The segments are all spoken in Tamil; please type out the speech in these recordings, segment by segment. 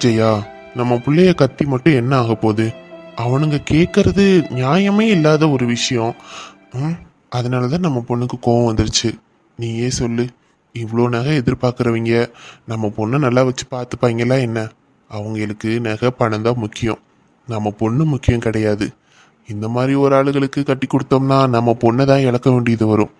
ஜெயா நம்ம பிள்ளைய கத்தி மட்டும் என்ன ஆக போகுது? அவனுங்க கேட்கறது நியாயமே இல்லாத ஒரு விஷயம். ம், அதனாலதான் நம்ம பொண்ணுக்கு கோவம் வந்துருச்சு. நீயே சொல்லு. இவ்வளோ நகை எதிர்பார்க்குறவங்க நம்ம பொண்ணை நல்லா வச்சு பார்த்துப்பாங்களா என்ன? அவங்களுக்கு நகை பணம் தான் முக்கியம். நம்ம பொண்ணு முக்கியம் கிடையாது. இந்த மாதிரி ஒரு ஆளுகளுக்கு கட்டி கொடுத்தோம்னா நம்ம பொண்ணை தான் இழக்க வேண்டியது வரும்.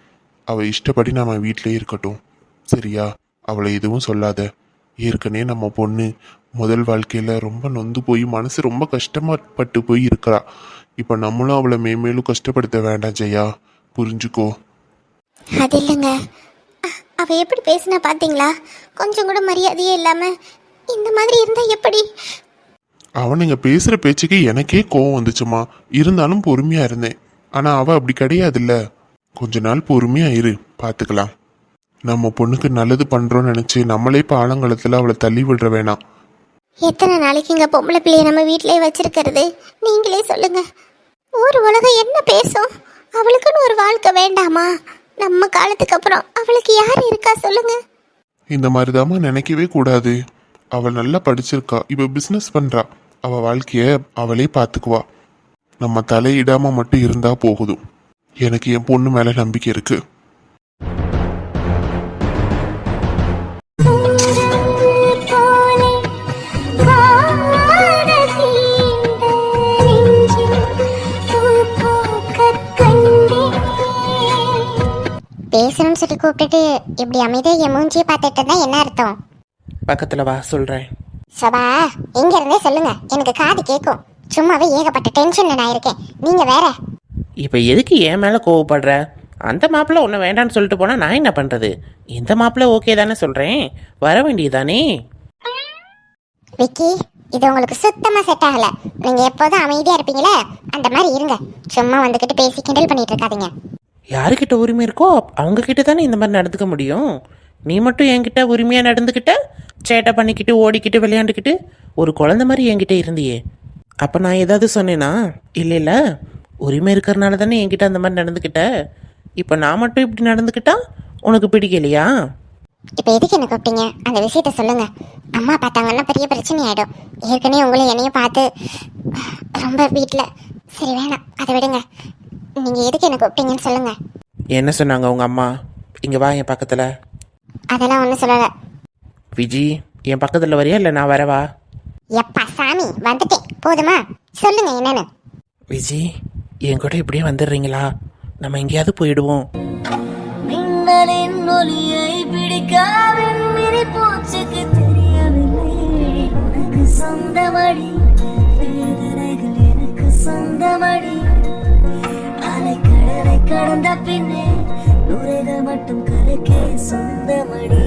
அவள் இஷ்டப்படி நம்ம வீட்டிலே இருக்கட்டும். சரியா? அவளை எதுவும் சொல்லாத. ஏற்கனவே நம்ம பொண்ணு முதல் வாழ்க்கையில ரொம்ப நொந்து போய் மனசு ரொம்ப கஷ்டமாப்பட்டு போய் இருக்கிறா. இப்போ நம்மளும் அவளை மேம்மேலும் கஷ்டப்படுத்த வேண்டாம் ஜெயா. புரிஞ்சுக்கோ. அது இல்லைங்க. அ- அவ எப்படி பேசினா பாத்தீங்களா? கொஞ்சம் கூட மரியாதையே இல்லாம இந்த மாதிரி இருந்தா எப்படி? அவனுங்க பேசுற பேச்சுக்கு எனக்கே கோவம் வந்துச்சுமா. இருந்தாலும் பொறுமையா இருந்தேன். ஆனா அவ அப்படி கிடையாதுல்ல. கொஞ்ச நாள் பொறுமையா இரு. பாத்துக்கலாம். நம்ம பொண்ணுக்கு நல்லது பண்றோம்னு நினைச்சு நம்மளே இப்ப ஆழங்காலத்துல அவளை தள்ளி விடுற வேணாம். எத்தனை நாளைக்கு இங்கே பொம்பளை பிள்ளைய நம்ம வீட்டிலே வச்சிருக்கிறது? நீங்களே சொல்லுங்க. ஒரு உலகம் என்ன பேசும்? அவளுக்குன்னு ஒரு வாழ்க்கை வேண்டாமா? நம்ம காலத்துக்கு அப்புறம் அவளுக்கு யார் இருக்கா சொல்லுங்க. இந்த மாதிரி மாதிரிதாம்மா நினைக்கவே கூடாது. அவள் நல்லா படிச்சிருக்கா. இப்போ பிஸ்னஸ் பண்ணுறா அவள் வாழ்க்கைய அவளே பார்த்துக்குவா நம்ம தலையிடாமல் மட்டும் இருந்தால் போகுதும் எனக்கு என் பொண்ணு மேலே நம்பிக்கை இருக்குது பேசணும்னு சொல்லி கூப்பிட்டுட்டு இப்படி அமைதியாக என் மூஞ்சியை பார்த்துட்டு இருந்தா என்ன அர்த்தம்? பக்கத்தில் வா சொல்கிறேன் சபா எங்க இருந்தே சொல்லுங்க. எனக்கு காது கேட்கும் சும்மாவே ஏகப்பட்ட டென்ஷன்ல நான் இருக்கேன். நீங்க வேற. இப்போ எதுக்கு என் மேலே கோவப்படுற? அந்த மாப்பிள்ளை ஒன்று வேண்டான்னு சொல்லிட்டு போனால் நான் என்ன பண்ணுறது இந்த மாப்பிள்ளை ஓகே தானே சொல்கிறேன் வர வேண்டியதானே விக்கி இது உங்களுக்கு சுத்தமா செட் ஆகல. நீங்க எப்போதும் அமைதியா இருப்பீங்களே? அந்த மாதிரி இருங்க. சும்மா வந்துகிட்டு பேசி கிண்டல் பண்ணிட்டு இருக்காதீங்க. யாருக்கிட்ட உரிமை இருக்கோ அவங்கக்கிட்ட தானே இந்த மாதிரி நடந்துக்க முடியும். நீ மட்டும் என்கிட்ட உரிமையாக நடந்துக்கிட்ட சேட்டை பண்ணிக்கிட்டு ஓடிக்கிட்டு விளையாண்டுக்கிட்டு ஒரு குழந்தை மாதிரி என்கிட்ட இருந்தியே. அப்போ நான் ஏதாவது சொன்னேனா? இல்லை இல்லை. உரிமை இருக்கிறனால தானே என்கிட்ட அந்த மாதிரி நடந்துக்கிட்ட இப்போ நான் மட்டும் இப்படி நடந்துக்கிட்டா உனக்கு பிடிக்கலையா? இப்போ எதுக்கு என்ன கூப்பிட்டீங்க? அந்த விஷயத்த சொல்லுங்க. அம்மா பார்த்தாங்கன்னா பெரிய பிரச்சனை ஆகிடும் ஏற்கனவே உங்களை என்னையும் பார்த்து ரொம்ப வீட்டில் சரி வேணாம். அதை விடுங்க. நீங்க எதுக்கு என்ன கூப்பிட்டீங்கன்னு சொல்லுங்க? என்ன சொன்னாங்க உங்கள் அம்மா? இங்கே வா என் பக்கத்தில். அதெல்லாம் ஒன்றும் சொல்லலை. விஜி என் பக்கத்தில் வரியா இல்லை நான் வரவா? எப்பா சாமி வந்துட்டேன். போதுமா? சொல்லுங்க என்னன்னு. விஜி என் கூட இப்படியே வந்துடுறீங்களா? நம்ம எங்கேயாவது போயிடுவோம். மின்னலின் ஒளியை பின்னே நுரைகள் மட்டும் கரைக்கே சொந்தமடி.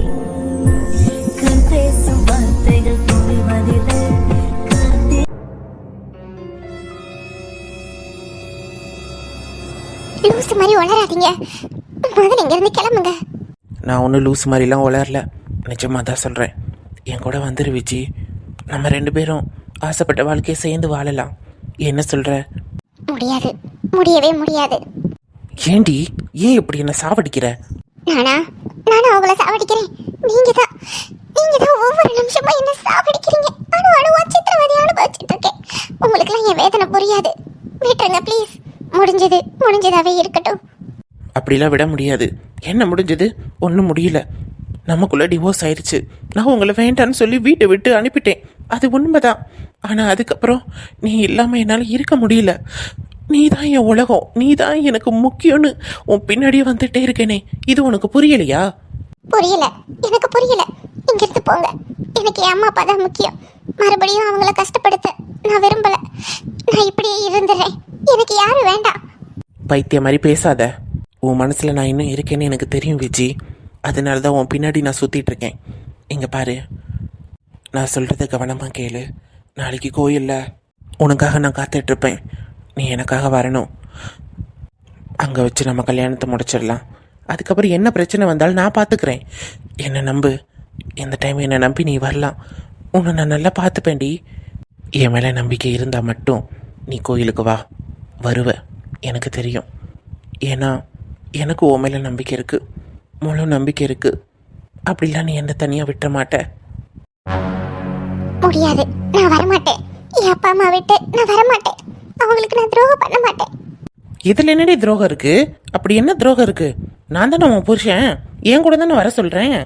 கண் பேசும் வார்த்தைகள் காத்தே லூசு மாதிரி வளராதீங்க முதல்ல இங்க இருந்து கிளம்புங்க. நான் ஒன்றும் லூஸ் மாதிரிலாம் உளரல நிஜமாக தான் சொல்கிறேன் என் கூட வந்துரு விஜி. நம்ம ரெண்டு பேரும் ஆசைப்பட்ட வாழ்க்கையை சேர்ந்து வாழலாம். என்ன சொல்கிற முடியாது. முடியவே முடியாது. ஏண்டி ஏன் இப்படி என்ன சாவடிக்கிற? நானா நானா உங்களை சாவடிக்கிறேன். நீங்க தான் நீங்க தான் ஒவ்வொரு நிமிஷமும் என்ன சாவடிக்கிறீங்க. அணு அணுவா சித்திரவதை அனுபவிச்சுட்டு இருக்கேன் உங்களுக்குலாம் என் வேதனை புரியாது. விட்டுருங்க ப்ளீஸ் முடிஞ்சது முடிஞ்சதாவே இருக்கட்டும். அப்படிலாம் விட முடியாது. என்ன முடிஞ்சது? ஒன்றும் முடியல. நமக்குள்ள டிவோர்ஸ் ஆயிடுச்சு நான் உங்களை வேண்டான்னு சொல்லி வீட்டை விட்டு அனுப்பிட்டேன். அது உண்மைதான். ஆனால் அதுக்கப்புறம் நீ இல்லாமல் என்னால் இருக்க முடியல. நீ தான் என் உலகம். நீ தான் எனக்கு முக்கியம்னு உன் பின்னாடியே வந்துட்டே இருக்கேனே. இது உனக்கு புரியலையா? புரியல. எனக்கு புரியல. இங்க இருந்து போங்க. எனக்கு என் அம்மா அப்பா தான் முக்கியம். மறுபடியும் அவங்கள கஷ்டப்படுத்த நான் விரும்பல. நான் இப்படியே இருந்துடுறேன் எனக்கு யாரும் வேண்டாம். பைத்திய மாதிரி பேசாத. உன் மனசில் நான் இன்னும் இருக்கேன்னு எனக்கு தெரியும் விஜி. அதனால தான் உன் பின்னாடி நான் சுற்றிட்டு இருக்கேன். இங்கே பாரு. நான் சொல்கிறத கவனமாக கேளு. நாளைக்கு கோயிலில் உனக்காக நான் காத்துட்ருப்பேன் நீ எனக்காக வரணும். அங்கே வச்சு நம்ம கல்யாணத்தை முடிச்சிடலாம். அதுக்கப்புறம் என்ன பிரச்சனை வந்தாலும் நான் பார்த்துக்கிறேன் என்னை நம்பு. இந்த டைம் என்னை நம்பி நீ வரலாம். உன்னை நான் நல்லா பார்த்துப்பேன்டி. என் மேலே நம்பிக்கை இருந்தால் மட்டும் நீ கோயிலுக்கு வா. வருவ. எனக்கு தெரியும். ஏன்னா எனக்கு உன் மேலே நம்பிக்கை இருக்குது முழு நம்பிக்கை இருக்குது அப்படிலாம் நீ என்னை தனியாக விட்ட மாட்ட. முடியாது. நான் வரமாட்டேன். என் அப்பா அம்மா விட்டு நான் வரமாட்டேன். அவங்களுக்கு நான் துரோகம் பண்ண மாட்டேன். இதில் என்னடி துரோகம் இருக்கு? அப்படி என்ன துரோகம் இருக்கு? நான் தானே உன் புருஷன்? என் கூட தானே வர சொல்கிறேன்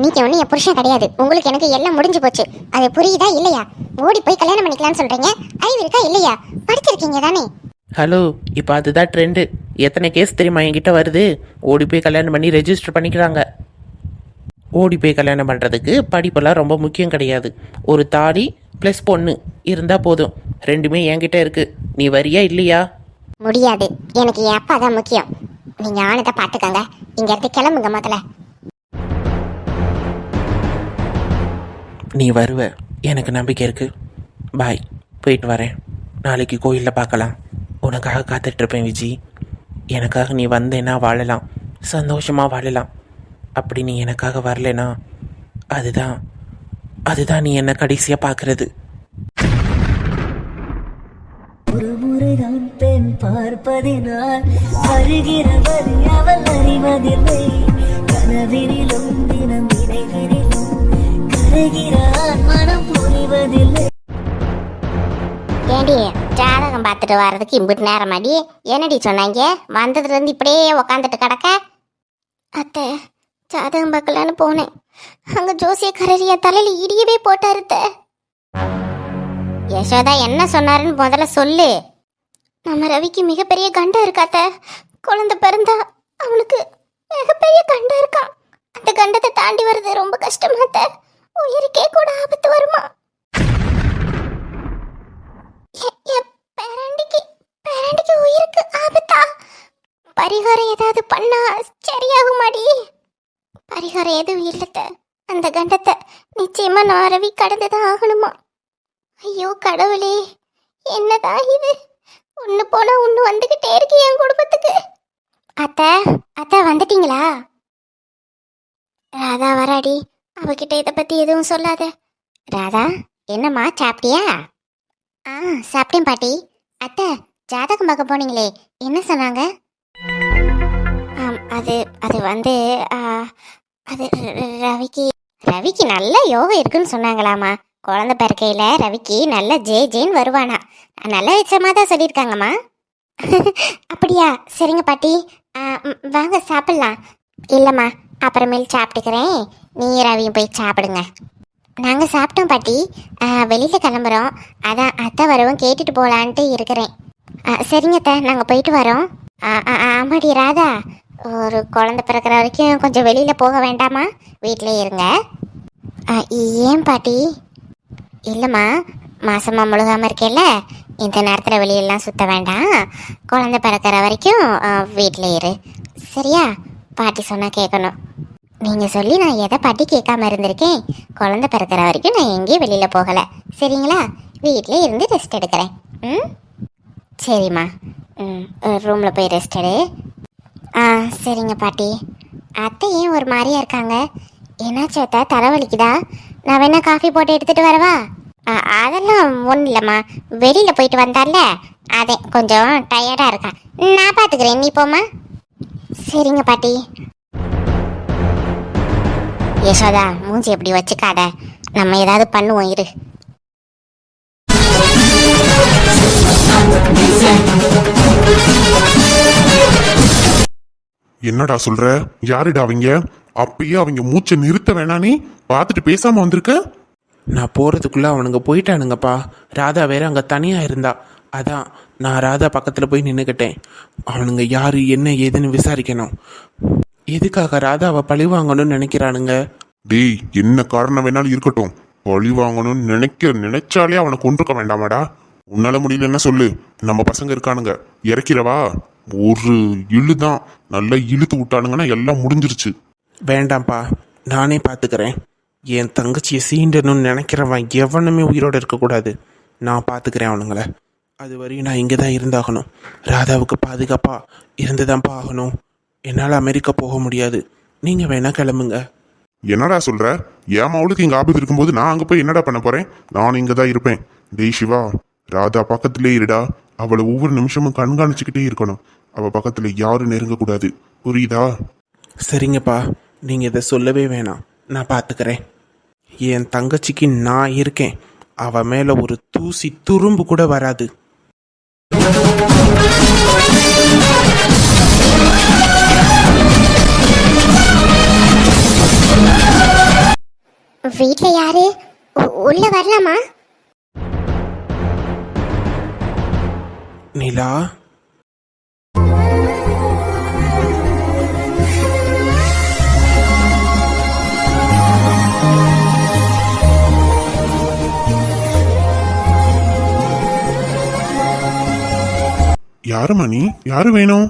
நீங்க ஒன்றும் என் புருஷன் கிடையாது. உங்களுக்கு எனக்கு எல்லாம் முடிஞ்சு போச்சு. அது புரியுதா இல்லையா? ஓடி போய் கல்யாணம் பண்ணிக்கலாம்னு சொல்றீங்க. அறிவு இருக்கா இல்லையா? படிச்சிருக்கீங்க தானே. ஹலோ இப்போ அதுதான் ட்ரெண்டு எத்தனை கேஸ் தெரியுமா என்கிட்ட வருது? ஓடி போய் கல்யாணம் பண்ணி ரெஜிஸ்டர் பண்ணிக்கிறாங்க. ஓடி போய் கல்யாணம் பண்ணுறதுக்கு படிப்பெல்லாம் ரொம்ப முக்கியம் கிடையாது. ஒரு தாலி ப்ளஸ் பொண்ணு இருந்தால் போதும். ரெண்டுமே என்கிட்ட இருக்கு. நீ வரியா இல்லையா? முடியாது. எனக்கு என் அப்பா தான் முக்கியம். நீங்க ஆனதை பார்த்துக்கங்க. இங்க இருந்து கிளம்புங்க முதல்ல. நீ வருவ. எனக்கு நம்பிக்கை இருக்கு. பாய் போயிட்டு வரேன். நாளைக்கு கோயிலில் பார்க்கலாம். உனக்காக காத்துட்ருப்பேன் விஜி. எனக்காக நீ வந்தேன்னா வாழலாம். சந்தோஷமாக வாழலாம். அப்படி நீ எனக்காக வரலைனா அதுதான் அதுதான் நீ என்ன கடைசியாக பார்க்குறது ஒரு முறைதான் பெண் பார்ப்பதினால் வருகிறவர் அவள் அறிவதில்லை. கனவினிலும் தினம் நினைவினிலும் கரைகிறான் மனம் புரிவதில்லை. ஏண்டி ஜாதகம் பார்த்துட்டு வர்றதுக்கு இம்பிட்டு நேரம் அடி என்னடி சொன்னாங்க? வந்ததுல இருந்து இப்படியே உக்காந்துட்டு கிடக்க? அத்தை ஜாதகம் பார்க்கலான்னு போனேன். அங்க ஜோசியக்காரர் என் தலையில இடியவே போட்டாருத்த யசோதா என்ன சொன்னாருன்னு முதல்ல சொல்லு. நம்ம ரவிக்கு மிகப்பெரிய கண்டம் இருக்காத்த குழந்தை பிறந்தா அவனுக்கு மிகப்பெரிய கண்டம் இருக்கான். அந்த கண்டத்தை தாண்டி வர்றது ரொம்ப கஷ்டமாத்த உயிருக்கே கூட ஆபத்து வருமா? எ- பேரண்டிக்கு பேரண்டிக்கு உயிருக்கு ஆபத்தா? பரிகாரம் ஏதாவது பண்ணா சரியாகுமாடி? பரிகாரம் எதுவும் இல்லத்த. அந்த கண்டத்தை நிச்சயமா நான் ரவி கடந்துதான் ஆகணுமா? ஐயோ கடவுளே என்னதான் இது? ஒன்று போனா ஒன்று வந்துகிட்டே இருக்கு என் குடும்பத்துக்கு. அத்தை அத்தை வந்துட்டீங்களா? ராதா வராடி அவகிட்ட இதை பற்றி எதுவும் சொல்லாத. ராதா என்னம்மா சாப்பிட்டியா? ஆ சாப்பிட்டேன் பாட்டி. அத்தை ஜாதகம் பார்க்க போனீங்களே என்ன சொன்னாங்க? ஆம், அது அது வந்து ஆ, அது ரவிக்கு ரவிக்கு நல்ல யோகம் இருக்குன்னு சொன்னாங்களாமா. குழந்தை பிறக்கையில் ரவிக்கு நல்ல ஜே ஜேன்னு வருவானா. நல்ல விஷயமாக தான் சொல்லியிருக்காங்கம்மா. அப்படியா சரிங்க பாட்டி. வாங்க சாப்பிட்லாம். இல்லைம்மா அப்புறமேல் சாப்பிட்டுக்கிறேன். நீ ரவியும் போய் சாப்பிடுங்க. நாங்கள் சாப்பிட்டோம் பாட்டி. வெளியில் கிளம்புறோம். அதான் அத்தை வரவும் கேட்டுட்டு போகலான்ட்டு இருக்கிறேன். ஆ, சரிங்க அத்தை நாங்கள் போயிட்டு வரோம். ஆ, ஆ, ஆமாடி ராதா. ஒரு குழந்தை பிறக்கிற வரைக்கும் கொஞ்சம் வெளியில் போக வேண்டாமா? வீட்டிலே இருங்க. ஆ, ஏன் பாட்டி? இல்லைம்மா மாசமாக முழுகாமல் இருக்கேல்ல. இந்த நேரத்தில் வெளியெல்லாம் சுத்த வேண்டாம். குழந்தை பிறக்கிற வரைக்கும் வீட்டிலே இரு. சரியா? பாட்டி சொன்னால் கேட்கணும் நீங்கள் சொல்லி நான் எதை பாட்டி கேட்காம இருந்திருக்கேன்? குழந்தை பிறக்கிற வரைக்கும் நான் எங்கேயும் வெளியில் போகலை. சரிங்களா? வீட்டிலே இருந்து ரெஸ்ட் எடுக்கிறேன். ம்? சரிம்மா. ம் ரூமில் போய் ரெஸ்ட் எடு. ஆ சரிங்க பாட்டி. அத்தை ஏன் ஒரு மாதிரியா இருக்காங்க. என்னாச்சு அத்தை தலைவலிக்குதா நான் வேணா காஃபி போட்டு எடுத்துட்டு வரவா? ஆ, அதெல்லாம் ஒன்றும் இல்லைம்மா. வெளியில் போயிட்டு வந்தால அதே கொஞ்சம் டயர்டாக இருக்கான் நான் பார்த்துக்கிறேன் நீ போம்மா. சரிங்க பாட்டி. யசோதா மூஞ்சி எப்படி வச்சுக்காத? நம்ம ஏதாவது பண்ணுவோம் இரு. என்னடா சொல்ற? யாருடா அவங்க? அப்பயே அவங்க மூச்சை நிறுத்த வேணா நீ? பார்த்துட்டு பேசாம வந்திருக்க? நான் போகிறதுக்குள்ளே அவனுங்க போயிட்டானுங்கப்பா. ராதா வேற அங்கே தனியாக இருந்தா. அதான் நான் ராதா பக்கத்தில் போய் நின்றுக்கிட்டேன் அவனுங்க யார் என்ன ஏதுன்னு விசாரிக்கணும். எதுக்காக ராதாவை பழி வாங்கணும்னு நினைக்கிறானுங்க? டேய் என்ன காரணம் வேணாலும் இருக்கட்டும். பழி வாங்கணும்னு நினைக்க நினைச்சாலே அவனை கொண்டிருக்க வேண்டாமாடா. உன்னால முடியலன்னா சொல்லு. நம்ம பசங்க இருக்கானுங்க. இறக்கிறவா ஒரு இழுதான் நல்லா இழுத்து விட்டானுங்கன்னா எல்லாம் முடிஞ்சிருச்சு. வேண்டாம்ப்பா நானே பார்த்துக்கிறேன் என் தங்கச்சியை சீண்டணும்னு நினைக்கிறவன் எவனுமே உயிரோடு இருக்கக்கூடாது. நான் பார்த்துக்கிறேன் அவனுங்கள. அது வரையும் நான் இங்கே தான் இருந்தாகணும். ராதாவுக்கு பாதுகாப்பாக இருந்து தான்ப்பா ஆகணும். என்னால் அமெரிக்கா போக முடியாது. நீங்கள் வேணா கிளம்புங்க. என்னடா சொல்ற? என் அவளுக்கு இங்க ஆபத்து இருக்கும்போது நான் அங்க போய் என்னடா பண்ண போறேன்? நான் இங்க தான் இருப்பேன். டேய் சிவா ராதா பக்கத்திலே இருடா. அவளை ஒவ்வொரு நிமிஷமும் கண்காணிச்சுக்கிட்டே இருக்கணும். அவ பக்கத்துல யாரும் நெருங்க கூடாது. புரியுதா? சரிங்கப்பா. நீங்கள் இதை சொல்லவே வேணாம். நான் பார்த்துக்கிறேன் என் தங்கச்சிக்கு நான் இருக்கேன். அவ மேல ஒரு தூசி துரும்பு கூட வராது. வீட்ல யாரு? உள்ள வரலாமா? நிலா? யாரும்மா நீ யாரு வேணும்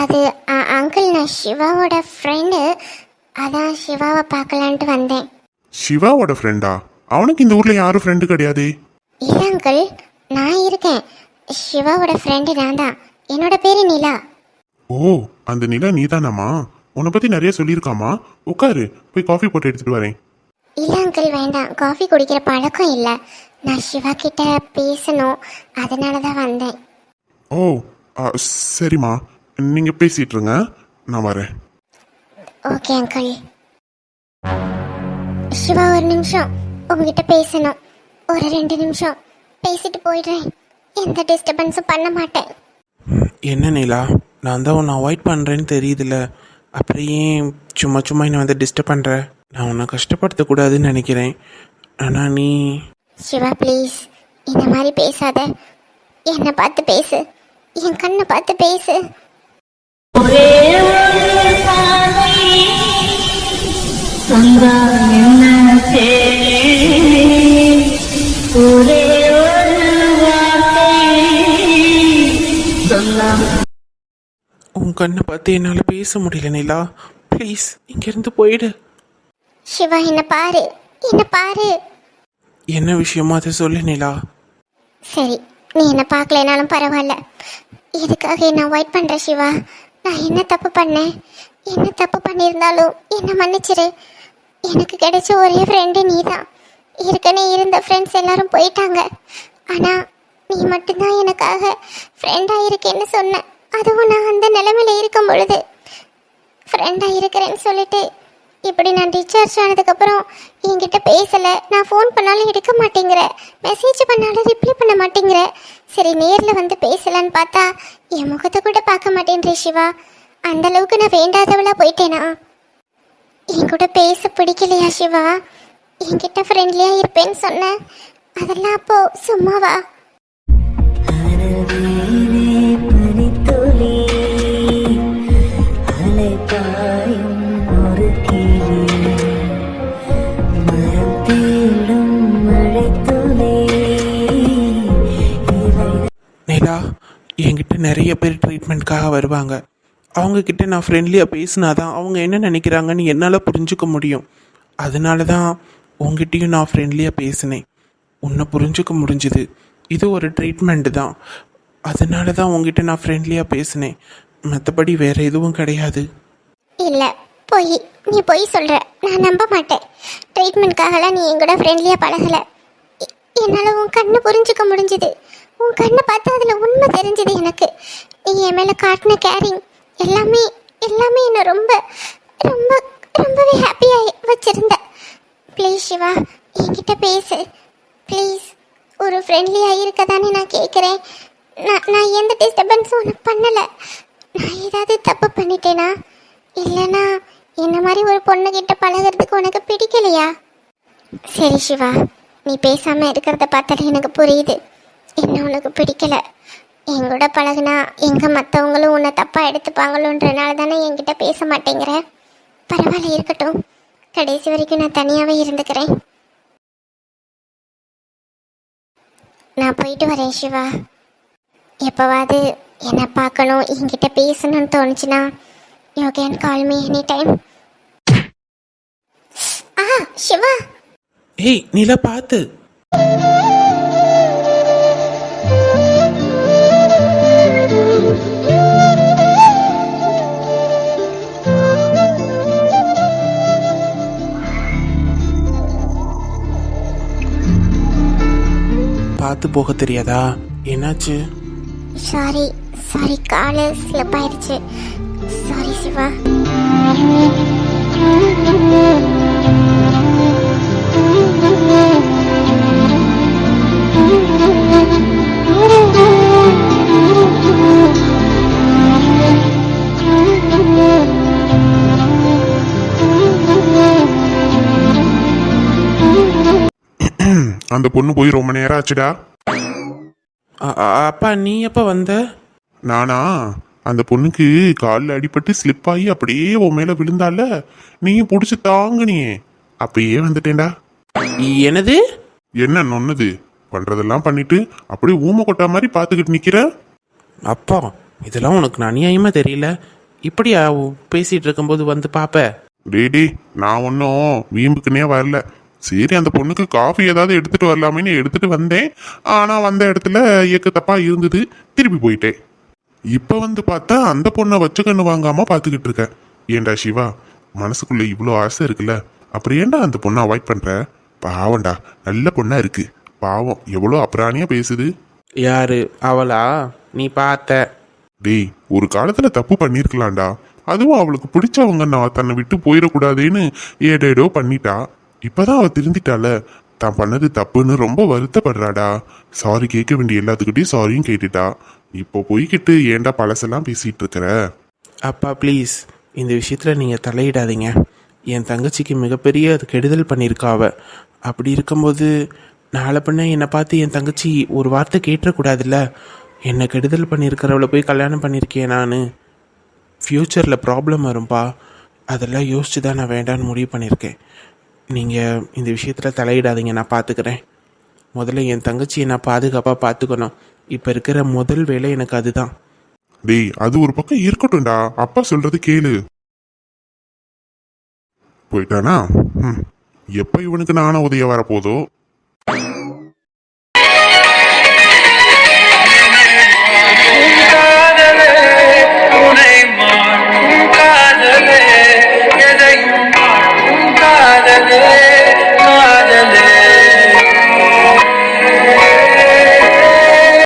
அது அங்கிள் நான் சிவாவோட ஃப்ரெண்டு அதான் சிவாவை பார்க்கலான்ட்டு வந்தேன். சிவாவோட ஃப்ரெண்டா அவனுக்கு இந்த ஊர்ல யாரும் ஃப்ரெண்டு கிடையாதே? இல்லை அங்கிள் நான் இருக்கேன். சிவாவோட ஃப்ரெண்டு நான் தான் என்னோட பேரு நிலா. ஓ அந்த நிலா நீதானாமா உன்னை பத்தி நிறைய சொல்லியிருக்காமா உட்காரு போய் காஃபி போட்டு எடுத்துட்டு வரேன். இல்லை அங்கிள் வேண்டாம். காஃபி குடிக்கிற பழக்கம் இல்லை. நான் சிவா கிட்ட பேசணும். அதனால தான் வந்தேன். ஓ ஆ, சரிம்மா. நீங்க பேசிட்டு இருங்க. நான் வரேன். ஓகே அங்கிள் சிவா ஒரு நிமிஷம். உங்ககிட்ட பேசணும். ஒரு ரெண்டு நிமிஷம். பேசிட்டு போயிடுறேன். எந்த டிஸ்டர்பன்ஸும் பண்ண மாட்டேன். என்ன நிலா? நான் தான் உன்னை அவாய்ட் பண்ணுறேன்னு தெரியுதுல்ல அப்புறம் ஏன் சும்மா சும்மா என்னை வந்து டிஸ்டர்ப் பண்ணுற நான் உன்னை கஷ்டப்படுத்தக்கூடாதுன்னு நினைக்கிறேன். ஆனால் நீ சிவா ப்ளீஸ் இந்த மாதிரி பேசாத. என்னை பார்த்து பேசு. என் கண்ணை பார்த்து பேசு. ஒரே கண்ணை பார்த்து என்னால் பேச முடியல நிலா. ப்ளீஸ் இங்கேருந்து போயிடு. சிவா என்னை பாரு. என்னை பாரு. என்ன விஷயமோ அதை சொல்லு நிலா. சரி நீ என்னை பார்க்கலனாலும் பரவாயில்ல. எதுக்காக என்ன அவாய்ட் பண்ணுற சிவா? நான் என்ன தப்பு பண்ணேன்? என்ன தப்பு பண்ணியிருந்தாலும் என்னை மன்னிச்சிரு. எனக்கு கிடைச்ச ஒரே ஃப்ரெண்டு நீ தான் ஏற்கனவே இருந்த ஃப்ரெண்ட்ஸ் எல்லாரும் போயிட்டாங்க. ஆனால் நீ மட்டும்தான் எனக்காக ஃப்ரெண்டாக இருக்கேன்னு சொன்ன. அதுவும் நான் அந்த நிலைமையில இருக்கும் பொழுது ஃப்ரெண்டாக இருக்கிறேன்னு சொல்லிட்டு இப்படி நான் டிஸ்சார்ஜ் ஆனதுக்கப்புறம் என்கிட்ட பேசலை. நான் ஃபோன் பண்ணாலும் எடுக்க மாட்டேங்கிற. மெசேஜ் பண்ணாலும் ரிப்ளை பண்ண மாட்டேங்கிற. சரி நேரில் வந்து பேசலான்னு பார்த்தா என் முகத்தை கூட பார்க்க மாட்டேன்ற சிவா. அந்த அளவுக்கு நான் வேண்டாதவளாக போயிட்டேனா? என் கூட பேச பிடிக்கலையா சிவா? என்கிட்ட ஃப்ரெண்ட்லியாக இருப்பேன்னு சொன்னேன் அதெல்லாம் அப்போது சும்மாவா? நிறைய பேர் ட்ரீட்மெண்ட்காக வருவாங்க. அவங்கக்கிட்ட நான் ஃப்ரெண்ட்லியாக பேசினா தான் அவங்க என்ன நினைக்கிறாங்கன்னு என்னால் புரிஞ்சுக்க முடியும். அதனால தான் உங்ககிட்டயும் நான் ஃப்ரெண்ட்லியாக பேசினேன். உன்னை புரிஞ்சுக்க முடிஞ்சுது. இது ஒரு ட்ரீட்மெண்ட்டு தான். அதனால தான் உங்ககிட்ட நான் ஃப்ரெண்ட்லியாக பேசினேன். மற்றபடி வேறு எதுவும் கிடையாது. இல்லை பொய். நீ பொய் சொல்கிற நான் நம்ப மாட்டேன். ட்ரீட்மெண்ட்காகலாம் நீ எங்கூட ஃப்ரெண்ட்லியாக பழகலை. என்னால் உன் கண்ணு புரிஞ்சுக்க முடிஞ்சுது. உன் கண்ணை பார்த்து அதில் உண்மை தெரிஞ்சுது எனக்கு. நீ என் மேலே காட்டின கேரிங் எல்லாமே எல்லாமே என்னை ரொம்ப ரொம்ப ரொம்பவே ஹாப்பியாக வச்சுருந்த. ப்ளீஸ் சிவா என்கிட்ட பேசு. ப்ளீஸ் ஒரு ஃப்ரெண்ட்லியாக இருக்க தானே நான் கேட்குறேன் நான் நான் எந்த டிஸ்டர்பன்ஸும் உனக்கு பண்ணலை. நான் ஏதாவது தப்பு பண்ணிட்டேனா? இல்லைனா என்ன மாதிரி ஒரு பொண்ணுக்கிட்ட பழகுறதுக்கு உனக்கு பிடிக்கலையா? சரி சிவா நீ பேசாமல் இருக்கிறத பார்த்தாலே எனக்கு புரியுது. என்ன உனக்கு பிடிக்கல? எங்கூட பழகுனா எங்கே மற்றவங்களும் உன்னை தப்பாக எடுத்துப்பாங்களோன்றனால தானே என்கிட்ட பேச மாட்டேங்கிற? பரவாயில்ல இருக்கட்டும். கடைசி வரைக்கும் நான் தனியாகவே இருந்துக்கிறேன். நான் போயிட்டு வரேன் சிவா. எப்போவாது என்னை பார்க்கணும் என்கிட்ட பேசணும்னு தோணுச்சுன்னா you can call me any time ஆ சிவா. ஏய் நிலா பார்த்து. பார்த்து போக தெரியாதா? என்னாச்சு? சாரி சாரி காலு ஸ்லிப் ஆயிடுச்சு. சாரி சிவா. அந்த பொண்ணு போய் ரொம்ப நேரம் ஆச்சுடா. அப்பா நீ எப்போ வந்த? நானா? அந்த பொண்ணுக்கு காலில் அடிபட்டு ஸ்லிப் ஆகி அப்படியே உன் மேல விழுந்தால? நீயும் பிடிச்சி தாங்குனியே அப்பயே வந்துட்டேன்டா. எனது என்ன நொன்னது பண்றதெல்லாம் பண்ணிட்டு அப்படியே ஊமை கொட்டா மாதிரி பார்த்துக்கிட்டு நிக்கிற? அப்பா இதெல்லாம் உனக்கு அநியாயமாக தெரியல. இப்படியா பேசிட்டு இருக்கும்போது வந்து பாப்ப டேய் டேய் நான் ஒன்றும் வீம்புக்குன்னே வரல. சரி அந்த பொண்ணுக்கு காஃபி ஏதாவது எடுத்துட்டு வரலாமேன்னு எடுத்துட்டு வந்தேன். ஆனா வந்த இடத்துல இயக்க தப்பா இருந்தது திருப்பி போயிட்டேன். இப்ப வந்து பார்த்தா அந்த பொண்ணை வச்சு கண்ணு வாங்காம பார்த்துக்கிட்டு இருக்க. ஏன்டா சிவா மனசுக்குள்ள இவ்வளோ ஆசை இருக்குல்ல? அப்புறம் ஏன்டா அந்த பொண்ணை அவாய்ட் பண்ற? பாவம்டா நல்ல பொண்ணா இருக்கு. பாவம் எவ்வளோ அப்புறாணியா பேசுது. யாரு? அவளா? நீ பார்த்த. டேய் ஒரு காலத்துல தப்பு பண்ணிருக்கலாம்டா. அதுவும் அவளுக்கு பிடிச்சவங்க நான் தன்னை விட்டு போயிடக்கூடாதேன்னு ஏடேடோ பண்ணிட்டா. இப்பதான் அவ திருந்திட்டால. தான் பண்ணது தப்புன்னு ரொம்ப வருத்தப்படுறாடா. சாரி கேட்க வேண்டிய எல்லாத்துக்கிட்டையும் சாரியும் கேட்டுட்டா. இப்போ போய்கிட்டு ஏன்டா பழசெல்லாம் பேசிட்டு இருக்கிற? அப்பா ப்ளீஸ் இந்த விஷயத்தில் நீங்கள் தலையிடாதீங்க. என் தங்கச்சிக்கு மிகப்பெரிய அது கெடுதல் பண்ணியிருக்கா அவ. அப்படி இருக்கும்போது நாளை பண்ண என்னை பார்த்து என் தங்கச்சி ஒரு வார்த்தை கேட்டுறக்கூடாதுல்ல? என்னை கெடுதல் பண்ணியிருக்கிறவளை போய் கல்யாணம் பண்ணியிருக்கேன் நான். ஃப்யூச்சரில் ப்ராப்ளம் வரும்பா. அதெல்லாம் யோசிச்சு தான் நான் வேண்டான்னு முடிவு பண்ணியிருக்கேன். நீங்கள் இந்த விஷயத்தில் தலையிடாதீங்க நான் பார்த்துக்கிறேன் முதல்ல என் தங்கச்சியை நான் பாதுகாப்பாக பார்த்துக்கணும் இப்போ இருக்கிற முதல் வேலை எனக்கு அதுதான். டேய் அது ஒரு பக்கம் இருக்கட்டும்டா. அப்பா சொல்றது கேளு. போயிட்டானா? ம் எப்போ இவனுக்கு நானும் உதய வரப்போதோ?